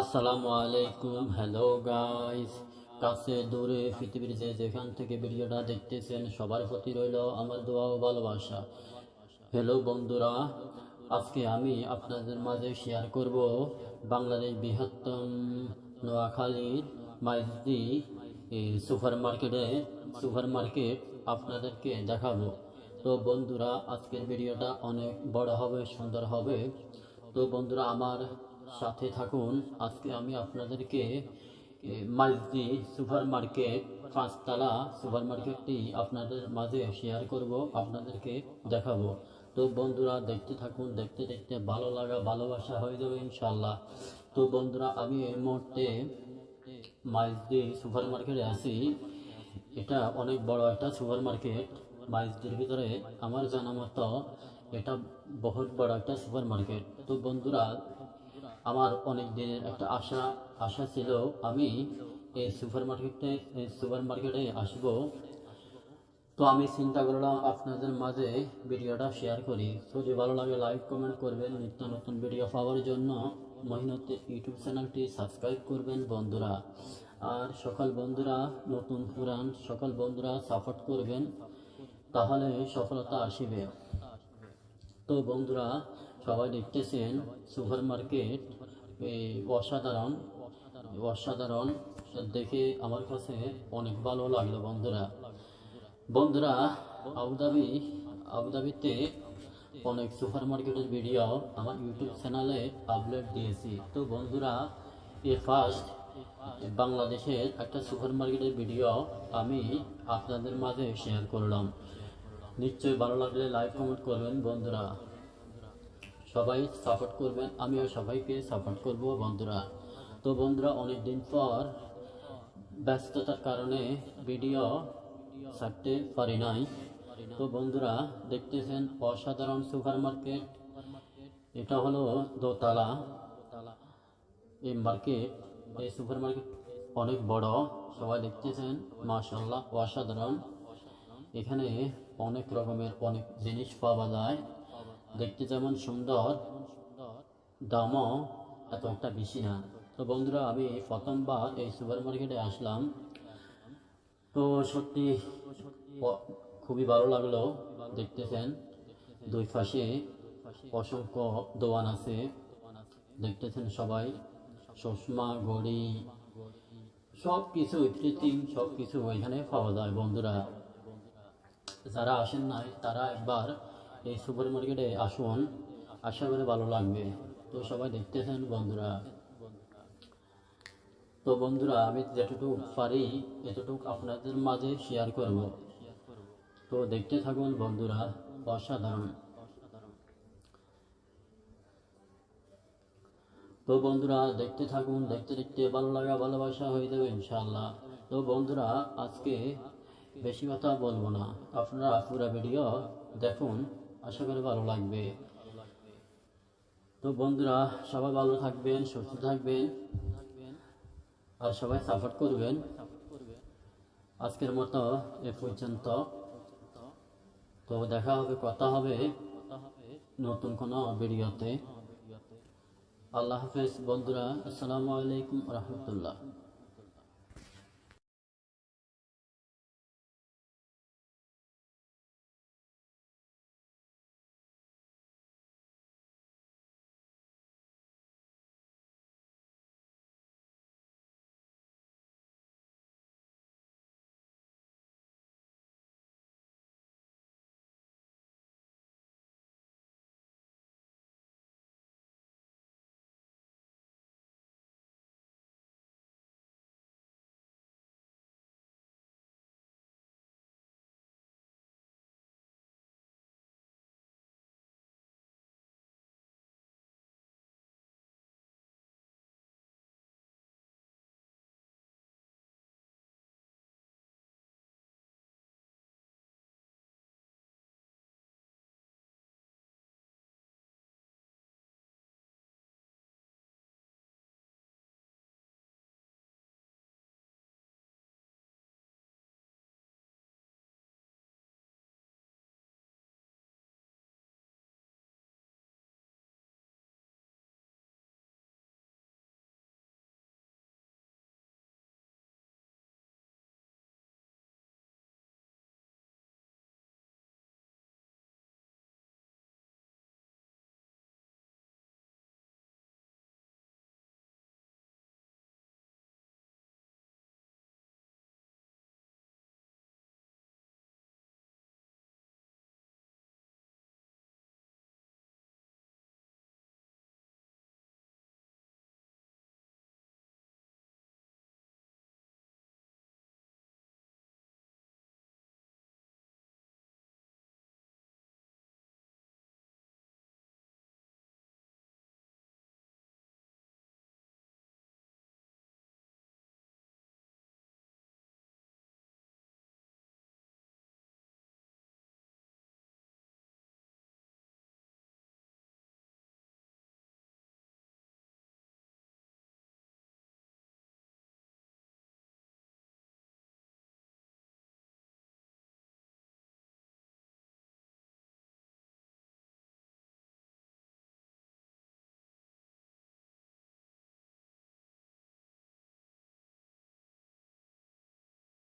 আসসালামু আলাইকুম, hello guys. কাছে দূরে পৃথিবীর যে যেখান থেকে ভিডিওটা দেখতেছেন, সবার প্রতি রইল আমার দোয়া ও ভালোবাসা। হ্যালো বন্ধুরা, আজকে আমি আপনাদের মাঝে শেয়ার করব বাংলাদেশ বৃহত্তম নোয়াখালীর মাইজদি সুপার মার্কেটে সুপার মার্কেট আপনাদেরকে দেখাবো। তো বন্ধুরা, আজকের ভিডিওটা অনেক বড় হবে, সুন্দর হবে। তো বন্ধুরা, আমার সাথে থাকুন, আজকে আমি আপনাদেরকে মাইজদি সুপার মার্কেট পাঁচতলা সুপার মার্কেটটি আপনাদের মাঝে শেয়ার করব, আপনাদেরকে দেখাবো। তো বন্ধুরা, দেখতে থাকুন, দেখতে দেখতে ভালো লাগা, ভালোবাসা হয়ে যাবে ইনশাল্লাহ তো বন্ধুরা, আমি এই মুহূর্তে মাইজদি সুপার মার্কেটে আছি। এটা অনেক বড় একটা সুপার মার্কেট মাইজদির ভিতরে আমার জানা মতো এটা বহুত বড় একটা সুপার মার্কেট তো বন্ধুরা আমার অনেক দিনের একটা আশা আশা ছিল আমি এই সুপার মার্কেটে এই সুপার মার্কেটে আসব। তো আমি চিন্তা করলাম আপনাদের মাঝে ভিডিওটা শেয়ার করি। যদি ভালো লাগে লাইক কমেন্ট করবেন। নিত্য নতুন ভিডিও পাওয়ার জন্য মহিনতের ইউটিউব চ্যানেলটি সাবস্ক্রাইব করবেন বন্ধুরা। আর সকল বন্ধুরা, নতুন পুরান সকল বন্ধুরা সাপোর্ট করবেন, তাহলে সফলতা আসবে। তো বন্ধুরা সবাই দেখতেছেন, সুপার মার্কেট অসাধারণ অসাধারণ। দেখে আমার কাছে অনেক ভালো লাগল বন্ধুরা। বন্ধুরা আবুধাবি আবুধাবিতে অনেক সুপার মার্কেটের ভিডিও আমার ইউটিউব চ্যানেলে আপলোড দিয়েছি। তো বন্ধুরা, এ ফার্স্ট বাংলাদেশের একটা সুপার মার্কেটের ভিডিও আমি আপনাদের মাঝে শেয়ার করলাম। নিশ্চয়ই ভালো লাগলে লাইক কমেন্ট করবেন বন্ধুরা। সবাই সাপোর্ট করবেন, আমিও সবাইকে সাপোর্ট করব বন্ধুরা। তো বন্ধুরা অনেক দিন পর ব্যস্ততার কারণে ভিডিও ছাড়তে পারি নাই। তো বন্ধুরা, দেখতেছেন অসাধারণ সুপার মার্কেট। এটা হলো দোতলা। এই মার্কেট, এই সুপার মার্কেট অনেক বড়, সবাই দেখতেছেন মাশাল্লাহ অসাধারণ। এখানে অনেক রকমের অনেক জিনিস পাওয়া যায়। দেখতে যেমন সুন্দর, দামও এত একটা বেশি না। তো বন্ধুরা, আমি প্রথমবার এই সুপার মার্কেটে আসলাম। তো সত্যি খুবই ভালো লাগল দেখতেছেন। দুই পাশে অসংখ্য দোয়ান আছে, দেখতেছেন সবাই। চশমা, ঘড়ি সব কিছু কৃত্রিম সব কিছু ওইখানে পাওয়া যায় বন্ধুরা। যারা আসেন নাই, তারা একবার এই সুপার মার্কেটে আসুন, আশা করে ভালো লাগবে। তো সবাই দেখতেছেন বন্ধুরা। তো বন্ধুরা, আমি যেটুকু পারি এতটুকু আপনাদের মাঝে শেয়ার করব। তো দেখতে থাকুন বন্ধুরা, অসাধারণ। তো বন্ধুরা, দেখতে থাকুন, দেখতে দেখতে ভালো লাগা, ভালোবাসা হয়ে যাবে ইনশাল্লাহ তো বন্ধুরা, আজকে বেশি কথা বলব না। আপনারা পুরো ভিডিও দেখুন। আশা করি ভালো লাগবে। তো বন্ধুরা, সবাই ভালো থাকবেন, সুস্থ থাকবেন, আর সবাই সাপোর্ট করবেন। আজকের মতো এ পর্যন্ত। তো দেখা হবে, কথা হবে নতুন কোনো ভিডিওতে। আল্লাহ হাফেজ বন্ধুরা, আসসালামু আলাইকুম রহমতুল্লাহ।